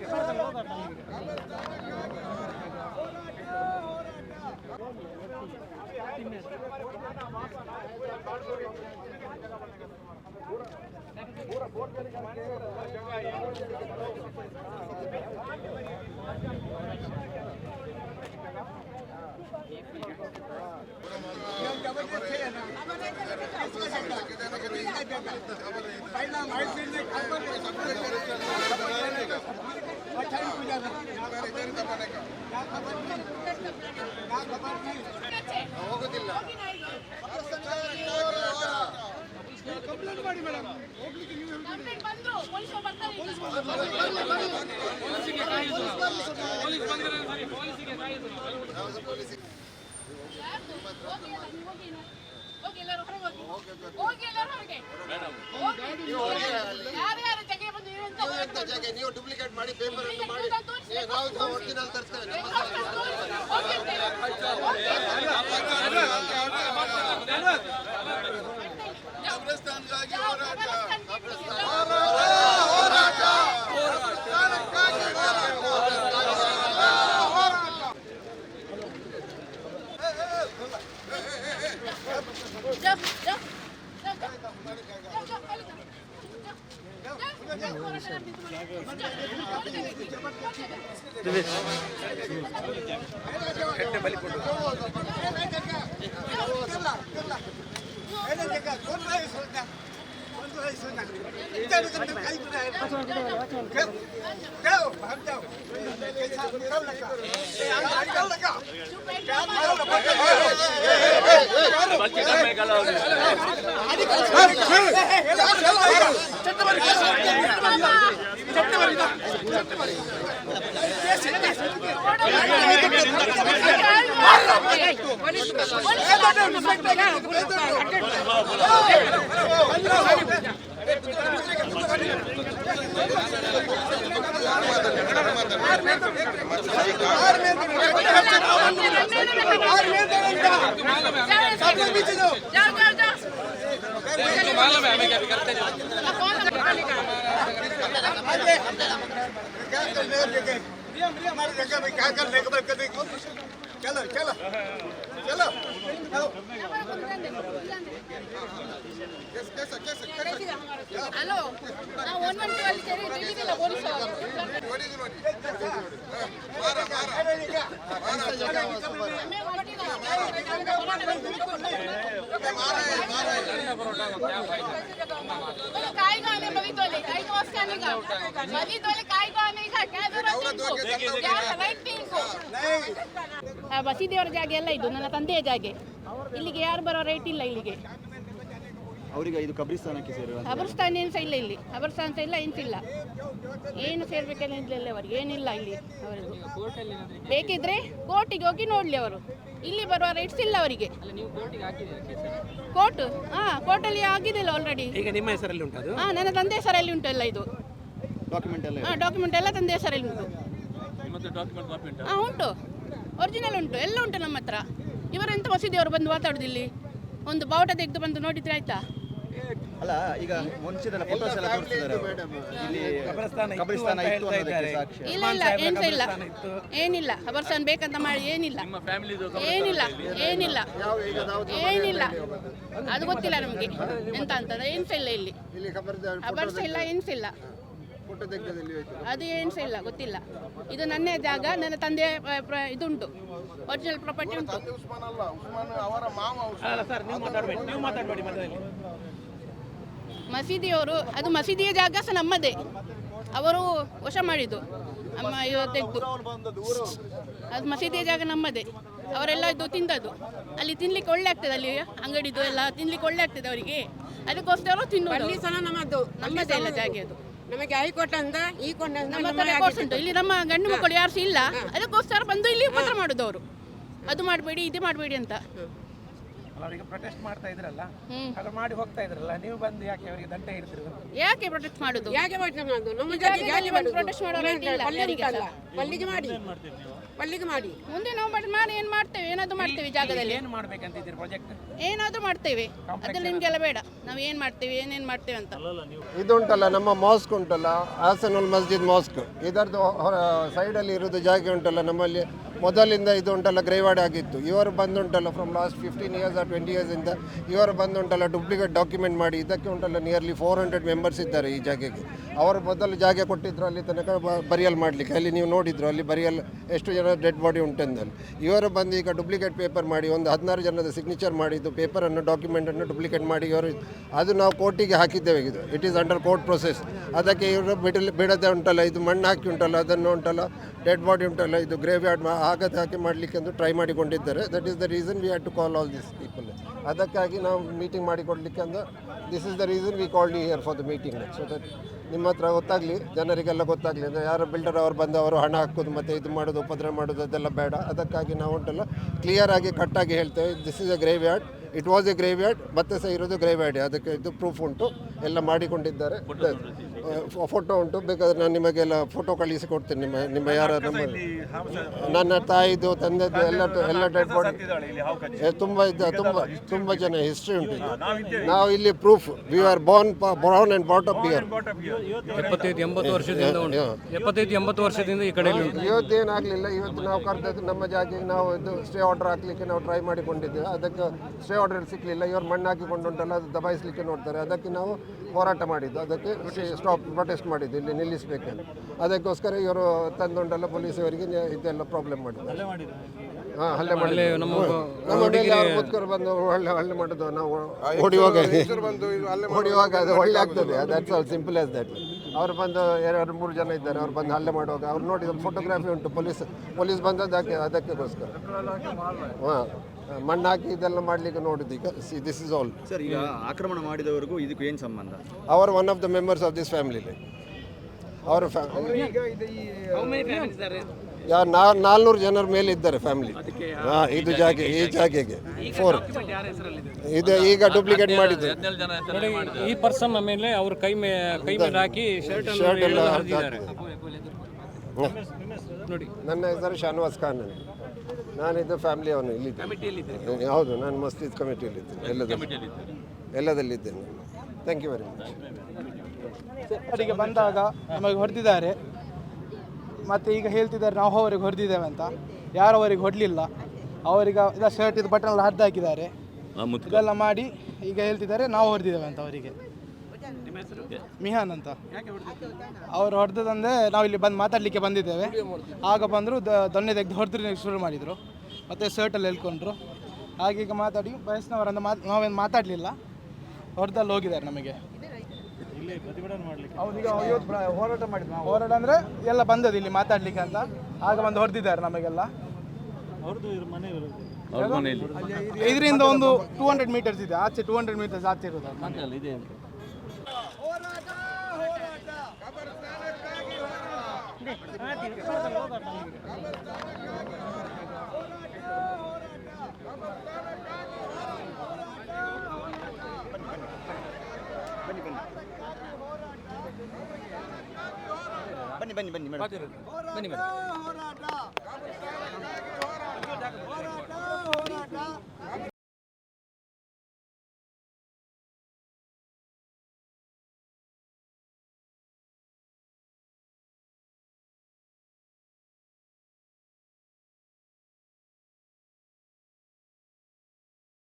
Complaint ಬಂದ್ರು ಪೊಲೀಸರು ಬರ್ತಾರೆ ಈಗ. ಪೊಲೀಸ್ ಹೋಗಿ ಪೊಲೀಸ್ ನೀವು ಪೊಲೀಸ್ ಇನ್ನು. ಪೊಲೀಸ್ ಪೊಲೀಸ್ ಪೊಲೀಸ್ ಪೊಲೀಸ್ ಹೋಗಿ ಪೊಲೀಸ್ ಹೊರಗೆ. ಹೋಗಿ. ಯಾರ್ಯಾರು ಜಗ್ಗೆ ಬಂದು ಇರುವಂತ ಹೊರಗೆ ಜಾಗ ನೀವು ಡೂಪ್ಲಿಕೇಟ್ ಮಾಡಿ ಪೇಪರ್ ಅನ್ನು. ಮಾಡಿ ನಾವು ಒರಿಜಿನಲ್ ತರ್ತೇವೆ ಯಾವ ಹೋರಾಟ ಬಲಿ చెట్టమరి मालूम है हमें हैं क्या कर ले हमारे जगह में क्या कर ले ಚಲೋ ಚಲೋ ಚಲೋ ಹಲೋ ನಾವು ಒನ್ ಒನ್ ಟು ಅಲ್ಲಿ ಸೇರಿ ಇಲ್ಲಿಗಿಲ್ಲ ಪೊಲೀಸ್ ಅವರು ನೋಡಿ ನೋಡಿ ಬಾರ ಬಾರ काय गाणे बघितले काही वाजता नाही का बघितले काय गाणे का काय ಬಸಿದೇವರ ಜಾಗ ಎಲ್ಲ ಇದು ನನ್ನ ತಂದೆಯ ಜಾಗೆ. ಇಲ್ಲಿಗೆ ಯಾರು ಬರೋ ರೇಟ್ ಇಲ್ಲ ಇಲ್ಲಿಗೆ. ಅವರಿಗೆ ಇದು ಕಬ್ರಿಸ್ತಾನಕ್ಕೆ ಸೇರುವ ಕಬ್ರಿಸ್ತಾನ ಏನು ಸಹ ಇಲ್ಲ ಇಲ್ಲಿ. ಕಬ್ರಿಸ್ತಾನ ಸಹ ಇಲ್ಲ ಎಂತಿಲ್ಲ ಏನು ಸೇರ್ಬೇಕಲ್ಲ ಇಲ್ಲ ಅವರಿಗೆ ಏನಿಲ್ಲ ಇಲ್ಲಿ ಅವರಿಗೆ ಬೇಕಿದ್ರೆ ಕೋರ್ಟಿಗೆ ಹೋಗಿ ನೋಡ್ಲಿ ಅವರು. ಇಲ್ಲಿ ಬರುವ ರೈಟ್ಸ್ ಇಲ್ಲ ಅವರಿಗೆ. ಕೋರ್ಟ್ ಹಾ ಕೋರ್ಟಲ್ಲಿ ಆಗಿದೆಯಲ್ಲ ಆಲ್ರೆಡಿ ಈಗ ನಿಮ್ಮ ಹೆಸರಲ್ಲಿ ಉಂಟು ಹಾ ನನ್ನ ತಂದೆ ಹೆಸರಲ್ಲಿ ಉಂಟು ಎಲ್ಲ ಇದು. ಡಾಕ್ಯುಮೆಂಟ್ ಎಲ್ಲ ಹಾ ಡಾಕ್ಯುಮೆಂಟ್ ಎಲ್ಲ ತಂದೆ ಹೆಸರಲ್ಲಿ ಉಂಟು? ಹಾ ಉಂಟು. ಒರಿಜಿನಲ್ ಉಂಟು ಎಲ್ಲ ಉಂಟು ನಮ್ಮ ಹತ್ರ. ಇವರೆಂತ ಮಸೀದಿಯವರು ಬಂದು ಮಾತಾಡುದಿಲ್ಲ ಇಲ್ಲಿ? ಒಂದು ಬಾವುಟ ತೆಗೆದು ಬಂದು ನೋಡಿದ್ರೆ ಆಯ್ತಾ? ಅಲ್ಲ ಈಗ ಮುಂಚಿನ ಫೋಟೋಸ್ ಎಲ್ಲ ತೋರಿಸ್ತಿದ್ದಾರೆ. ಇಲ್ಲಿ ಕಬ್ರಸ್ತಾನ ಇತ್ತು ಕಬ್ರಿಸ್ತಾನ ಅನ್ನೋದಕ್ಕೆ ಇದ್ದಾರೆ. ಇಲ್ಲ ಇಲ್ಲ ಏನ್ ಇಲ್ಲ ಏನಿಲ್ಲ. ಅಬರ್ಸನ್ ಬೇಕಂತ ಮಾಡಿ ಏನಿಲ್ಲ. ಏನಿಲ್ಲ ಏನಿಲ್ಲ. ಏನಿಲ್ಲ. ಅದು ಗೊತ್ತಿಲ್ಲ ನಮಗೆ. ಎಂತ ಅಂತ ಏನ್ಸ ಇಲ್ಲ ಇಲ್ಲಿ. ಅಬರ್ಸ ಇಲ್ಲ ಏನ್ಸ ಇಲ್ಲ. ಅದು ಏನು ಸಹ ಇಲ್ಲ ಗೊತ್ತಿಲ್ಲ. ಇದು ನನ್ನೇ ಜಾಗ ನನ್ನ ತಂದೆ ಇದುಂಟು. ಒರಿಜಿನಲ್ ಪ್ರಾಪರ್ಟಿ ಉಂಟು. ಉಸ್ಮಾನ್ ಅಲ್ಲ ಉಸ್ಮಾನ್ ಅವರ ಮಾವ ಉಸ್ಮಾನ್. ಸರ್ ನೀವು ಮಾತಾಡಬೇಡಿ ನೀವು ಮಾತಾಡಬೇಡಿ ಮಧ್ಯದಲ್ಲಿ. ಮಸೀದಿಯವರು ಅದು ಮಸೀದಿಯ ಜಾಗ ಸಹ ನಮ್ಮದೇ. ಅವರು ವಶ ಮಾಡಿದ್ದು. ಅಮ್ಮ ಇವತ್ತೆದ್ದು ಅದು ಮಸೀದಿಯ ಜಾಗ ನಮ್ಮದೇ. ಅವರೆಲ್ಲ ಇದು ತಿಂದದ್ದು. ಅಲ್ಲಿ ತಿನ್ಲಿಕ್ಕೆ ಒಳ್ಳೆ ಆಗ್ತದೆ ಅಲ್ಲಿ ಅಂಗಡಿದು ಎಲ್ಲ ತಿನ್ಲಿಕ್ಕೆ ಒಳ್ಳೆ ಆಗ್ತದೆ ಅವರಿಗೆ. ಅದಕ್ಕೋಸ್ಕರ ತಿನ್ನುವುದು. ಸಹ ನಮ್ಮದು. ನಮ್ಮದೇ ಇಲ್ಲ ಜಾಗ ಅದು. ನಮಗೆ ಹೈಕೋರ್ಟ್ ಅಂದ ಈ ನಮ್ಮ ಹತ್ರ ಉಂಟು. ಇಲ್ಲಿ ನಮ್ಮ ಗಂಡು ಮಕ್ಕಳು ಯಾರು ಇಲ್ಲ ಅದಕ್ಕೋಸ್ಕರ ಬಂದು ಇಲ್ಲಿ ಉಪದ್ರ ಮಾಡುದು ಅವರು ಅದು ಮಾಡಬೇಡಿ ಇದು ಮಾಡಬೇಡಿ ಅಂತ. ಅಲ್ಲ ಅವರಿಗೆ ಪ್ರೊಟೆಸ್ಟ್ ಮಾಡ್ತಾ ಇದ್ರಲ್ಲ ಅದು ಮಾಡಿ ಹೋಗ್ತಾ ಇದ್ರಲ್ಲ ನೀವು ಬಂದು ಯಾಕೆ ಅವರಿಗೆ ದಂಡ ಹಿಡಿದ್ರು ಯಾಕೆ ಪ್ರೊಟೆಸ್ಟ್ ಮಾಡುದು? ಯಾಕೆ ಮಾಡುದು? ನಾವು ನಮ್ಮ ಜಾತಿ ಪ್ರೊಟೆಸ್ಟ್ ಮಾಡುದು. ಮಾಡೋ. ಪಲ್ಲಿಗೆ ಮಾಡಿ ಪಲ್ಲಿಗೆ ಮಾಡಿ. ಮುಂದೆ ನಾವು ಮಾಡಿ ಮಾಡಿ ಏನು ಮಾಡ್ತೇವೆ? ಏನಾದರೂ ಮಾಡ್ತೇವೆ ಜಾಗದಲ್ಲಿ. ಏನು ಮಾಡ್ಬೇಕಂತ ಇದ್ದೀರಿ ಪ್ರಾಜೆಕ್ಟ್ ಏನಾದರೂ ಮಾಡ್ತೇವೆ. ಅದ್ರಲ್ಲಿ ನಿಮಗೆಲ್ಲ ಬೇಡ. ನಾವು ಏನು ಮಾಡ್ತೇವೆ ಏನೇನು ಮಾಡ್ತೇವೆ ಅಂತ. ಇದುಂಟಲ್ಲ ನಮ್ಮ ಮಾಸ್ಕ್ ಉಂಟಲ್ಲ ಹಾಸನುಲ್ ಮಸ್ಜಿದ್ ಮಾಸ್ಕ್ ಇದರದ್ದು ಸೈಡಲ್ಲಿ ಇರೋದು ಜಾಗ ಉಂಟಲ್ಲ ನಮ್ಮಲ್ಲಿ ಮೊದಲಿಂದ ಇದು ಉಂಟಲ್ಲ, ಗ್ರೇವಾಡ್ ಆಗಿತ್ತು. ಇವರು ಬಂದುಂಟಲ್ಲ from last fifteen years or twenty ಇಯರ್ಸಿಂದ ಇವರು ಬಂದುಂಟಲ್ಲ ಡೂಪ್ಲಿಕೇಟ್ ಡಾಕ್ಯುಮೆಂಟ್ ಮಾಡಿ. ಇದಕ್ಕೆ ಉಂಟಲ್ಲ ನಿಯರ್ಲಿ ಫೋರ್ ಹಂಡ್ರೆಡ್ ಮೆಂಬರ್ಸ್ ಇದ್ದಾರೆ ಈ ಜಾಗಕ್ಕೆ ಅವರು ಮೊದಲು ಜಾಗ ಕೊಟ್ಟಿದ್ದರು ಅಲ್ಲಿ ತನಕ ಬರಿಯಲ್ ಮಾಡಲಿಕ್ಕೆ. ಅಲ್ಲಿ ನೀವು ನೋಡಿದ್ರು, ಅಲ್ಲಿ ಬರಿಯಲ್ ಎಷ್ಟು ಜನ ಡೆಡ್ ಬಾಡಿ ಉಂಟೆಂದಲ್ಲಿ ಇವರು ಬಂದು ಈಗ ಡೂಪ್ಲಿಕೇಟ್ ಪೇಪರ್ ಮಾಡಿ, ಒಂದು ಹದಿನಾರು ಜನದ ಸಿಗ್ನೇಚರ್ ಮಾಡಿದ್ದು ಪೇಪರನ್ನು ಡಾಕ್ಯುಮೆಂಟನ್ನು ಡೂಪ್ಲಿಕೇಟ್ ಮಾಡಿ ಇವರು ಅದು ನಾವು ಕೋರ್ಟಿಗೆ ಹಾಕಿದ್ದೇವೆ ಇದು. It is under court process ಅದಕ್ಕೆ ಇವರು ಬಿಡಲ್ ಬಿಡದೆ ಉಂಟಲ್ಲ, ಇದು ಮಣ್ಣು ಹಾಕಿ ಉಂಟಲ್ಲ, ಅದನ್ನು ಉಂಟಲ್ಲ ಡೆಡ್ ಬಾಡಿ ಉಂಟಲ್ಲ, ಇದು ಗ್ರೇವ್ ಯಾರ್ಡ್ ಆಗತ್ತೆ ಹಾಗೆ ಮಾಡಲಿಕ್ಕೆ ಎಂದು ಟ್ರೈ ಮಾಡಿಕೊಂಡಿದ್ದಾರೆ. That is the reason we had to call all this people ಅದಕ್ಕಾಗಿ ನಾವು ಮೀಟಿಂಗ್ ಮಾಡಿಕೊಡ್ಲಿಕ್ಕೆ ಅಂದ್ರೆ this is the reason we called here for the meeting so that ನಿಮ್ಮ ಹತ್ರ ಗೊತ್ತಾಗಲಿ, ಜನರಿಗೆಲ್ಲ ಗೊತ್ತಾಗಲಿ. ಅಂದರೆ ಯಾರು ಬಿಲ್ಡರ್ ಅವರು ಬಂದು ಅವರು ಹಣ ಹಾಕೋದು ಮತ್ತು ಇದು ಮಾಡೋದು, ಉಪದ್ರ ಮಾಡೋದು, ಅದೆಲ್ಲ ಬೇಡ. ಅದಕ್ಕಾಗಿ ನಾವು ಉಂಟಲ್ಲ ಕ್ಲಿಯರ್ ಆಗಿ ಕಟ್ಟಾಗಿ ಹೇಳ್ತೇವೆ. This is a graveyard it was a graveyard ಮತ್ತೆ ಸಹ ಇರೋದು ಗ್ರೇವ್ ಯಾರ್ಡ್ ಅದಕ್ಕೆ ಇದು ಪ್ರೂಫ್ ಉಂಟು. ಎಲ್ಲ ಮಾಡಿಕೊಂಡಿದ್ದಾರೆ. ಫೋಟೋ ಉಂಟು. ಬೇಕಾದ್ರೆ ನಾನು ನಿಮಗೆಲ್ಲ ಫೋಟೋ ಕಳಿಸಿ ಕೊಡ್ತೇನೆ ನಿಮ್ಮ ನಿಮ್ಮ ಯಾರ ನಮ್ಮ ನನ್ನ ತಾಯಿದು ತಂದೆದು ಎಲ್ಲ ಎಲ್ಲ ಡೆಡ್ ಬಾಡಿ ತುಂಬ ಇದ್ದ ತುಂಬ ತುಂಬ ಜನ ಹಿಸ್ಟ್ರಿ ಉಂಟು ಇದು. ನಾವು ಇಲ್ಲಿ proof we are born brown and brought up here ಎಪ್ಪತ್ತೈದು ಎಂಬತ್ತು ವರ್ಷದಿಂದ ಎಪ್ಪತ್ತೈದು ಎಂಬತ್ತು ವರ್ಷದಿಂದ ಈ ಕಡೆಯಲ್ಲಿ ಇವತ್ತು ಏನಾಗಲಿಲ್ಲ. ಇವತ್ತು ನಾವು ಕರೆದದ್ದು ನಮ್ಮ ಜಾಗಕ್ಕೆ ನಾವು ಇದು ಸ್ಟೇ ಆರ್ಡರ್ ಹಾಕ್ಲಿಕ್ಕೆ ನಾವು ಟ್ರೈ ಮಾಡಿಕೊಂಡಿದ್ದೇವೆ. ಅದಕ್ಕೆ ಸ್ಟೇ ಆರ್ಡರ್ ಸಿಕ್ಕಲಿಲ್ಲ ಇವರು ಮಣ್ಣು ಹಾಕಿಕೊಂಡು ಉಂಟಲ್ಲ ಅದು ದಬಾಯಿಸಲಿಕ್ಕೆ ನೋಡ್ತಾರೆ. ಅದಕ್ಕೆ ನಾವು ಹೋರಾಟ ಮಾಡಿದ್ದು. ಅದಕ್ಕೆ ಸ್ಟಾಪ್ ಪ್ರೊಟೆಸ್ಟ್ ಮಾಡಿದ್ದು ಇಲ್ಲಿ ನಿಲ್ಲಿಸಬೇಕಂತ. ಅದಕ್ಕೋಸ್ಕರ ಇವರು ತಂದೊಂಡೆಲ್ಲ ಪೊಲೀಸವರಿಗೆ ಇದೆಲ್ಲ ಪ್ರಾಬ್ಲಮ್ ಮಾಡಿದ್ದಾರೆ. ಹಾಂ ಹಲ್ಲೆ ಮಾಡಿ ನಮ್ಮ ಅವ್ರು ಮುದ್ಕರು ಬಂದು ಹಳ್ಳೆ ಹಳ್ಳೆ ಮಾಡೋದು ನಾವು ಹೊಡಿಯುವಾಗ ಹೊಡಿಯುವಾಗ ಅದು ಒಳ್ಳೆ ಆಗ್ತದೆ. That's all simple as that ಅವ್ರು ಬಂದು ಎರಡು ಮೂರು ಜನ ಇದ್ದಾರೆ. ಅವ್ರು ಬಂದು ಹಲ್ಲೆ ಮಾಡುವಾಗ ಅವ್ರು ನೋಡಿ ಫೋಟೋಗ್ರಾಫಿ ಉಂಟು. ಪೊಲೀಸ್ ಪೊಲೀಸ್ ಬಂದದ್ದು ಅದಕ್ಕೆ ಅದಕ್ಕೋಸ್ಕರ. ಹಾಂ. ಮಣ್ಣು ಹಾಕಿ ಇದೆಲ್ಲ ಮಾಡಲಿಕ್ಕೆ ನೋಡಿದ್ದು ಈಗ. See this is all sir ಈಗ ಆಕ್ರಮಣ ಮಾಡಿದವರೆಗೂ ಇದಕ್ಕೂ ಏನು ಸಂಬಂಧ? Our one of the members of this family ಅವರ ಯಾ ನಾಲ್ನೂರು ಜನರ ಮೇಲೆ ಇದ್ದಾರೆ ಫ್ಯಾಮಿಲಿ ಹಾಂ ಇದು ಜಾಗೆ ಈ ಜಾಗೆಗೆ. ಫೋರ್ ಇದು? ಈಗ ಡೂಪ್ಲಿಕೇಟ್ ಮಾಡಿದ್ದು. ಈ ಪರ್ಸನ್ ಮೇಲೆ ಅವ್ರ ಕೈ ಮೇ ಕೈ ಮೇಲೆ ಹಾಕಿ ಶರ್ಟ್ ಶರ್ಟ್ ಎಲ್ಲ ನೋಡಿ ನನ್ನ ಹೆಸರು ಶಾನವಾಸ್ ಖಾನ್. ನಾನಿದ್ದು ಫ್ಯಾಮಿಲಿ ಅವನು ಇಲ್ಲಿದ್ದೆ ಹೌದು ನಾನು ಮಸ್ಜಿದ್ ಕಮಿಟಿಯಲ್ಲಿದ್ದೆ ಎಲ್ಲದಲ್ಲಿ ಎಲ್ಲದಲ್ಲಿದ್ದೇನೆ ಥ್ಯಾಂಕ್ ಯು ವೆರಿ ಮಚ್ ಅವರಿಗೆ ಬಂದಾಗ ನಮಗೆ ಹೊಡೆದಿದ್ದಾರೆ. ಮತ್ತು ಈಗ ಹೇಳ್ತಿದ್ದಾರೆ ನಾವು ಅವರಿಗೆ ಹೊಡೆದಿದ್ದೇವೆ ಅಂತ. ಯಾರು ಅವರಿಗೆ ಹೊಡಲಿಲ್ಲ. ಅವರಿಗೆ ಇಲ್ಲ ಶರ್ಟ್ ಇದು ಬಟನ್ ಎಲ್ಲ ಹರಿದಾಕಿದ್ದಾರೆ ಇದೆಲ್ಲ ಮಾಡಿ ಈಗ ಹೇಳ್ತಿದ್ದಾರೆ ನಾವು ಹೊಡೆದಿದ್ದೇವೆ ಅಂತ ಅವರಿಗೆ. ಮಿಹಾನ್ ಅಂತ. ಅವ್ರು ಹೊಡೆದಂದ್ರೆ ನಾವು ಇಲ್ಲಿ ಬಂದು ಮಾತಾಡಲಿಕ್ಕೆ ಬಂದಿದ್ದೇವೆ. ಆಗ ಬಂದರು ದೊಣ್ಣೆ ತೆಗೆದು ಹೊಡೆದ್ರೆ ಶುರು ಮಾಡಿದರು. ಮತ್ತು ಶರ್ಟಲ್ಲಿ ಹೇಳ್ಕೊಂಡ್ರು ಹಾಗೆ ಈಗ ಮಾತಾಡಿ ವಯಸ್ಸಿನವರಂತ ಮಾತು ನಾವೇನು ಮಾತಾಡಲಿಲ್ಲ. ಹೊಡೆದಲ್ಲಿ ಹೋಗಿದ್ದಾರೆ ನಮಗೆ. ಇಲ್ಲಿ ಹೋರಾಟ ಮಾಡಿದ್ವಿ ನಾವು. ಹೋರಾಟ ಅಂದರೆ ಎಲ್ಲ ಬಂದದ್ದು ಇಲ್ಲಿ ಮಾತಾಡಲಿಕ್ಕೆ ಅಂತ. ಆಗ ಬಂದು ಹೊಡೆದಿದ್ದಾರೆ ನಮಗೆಲ್ಲ. ಇದರಿಂದ ಒಂದು ಟೂ ಹಂಡ್ರೆಡ್ ಮೀಟರ್ಸ್ ಇದೆ. ಆಚೆ ಟೂ ಹಂಡ್ರೆಡ್ ಮೀಟರ್ಸ್ ಆಚೆ ಇರೋದು ಬನ್ನಿ ಬನ್ನಿ ಬನ್ನಿ ಮೇಡಮ್. ಬನ್ನಿ ಬನ್ನಿ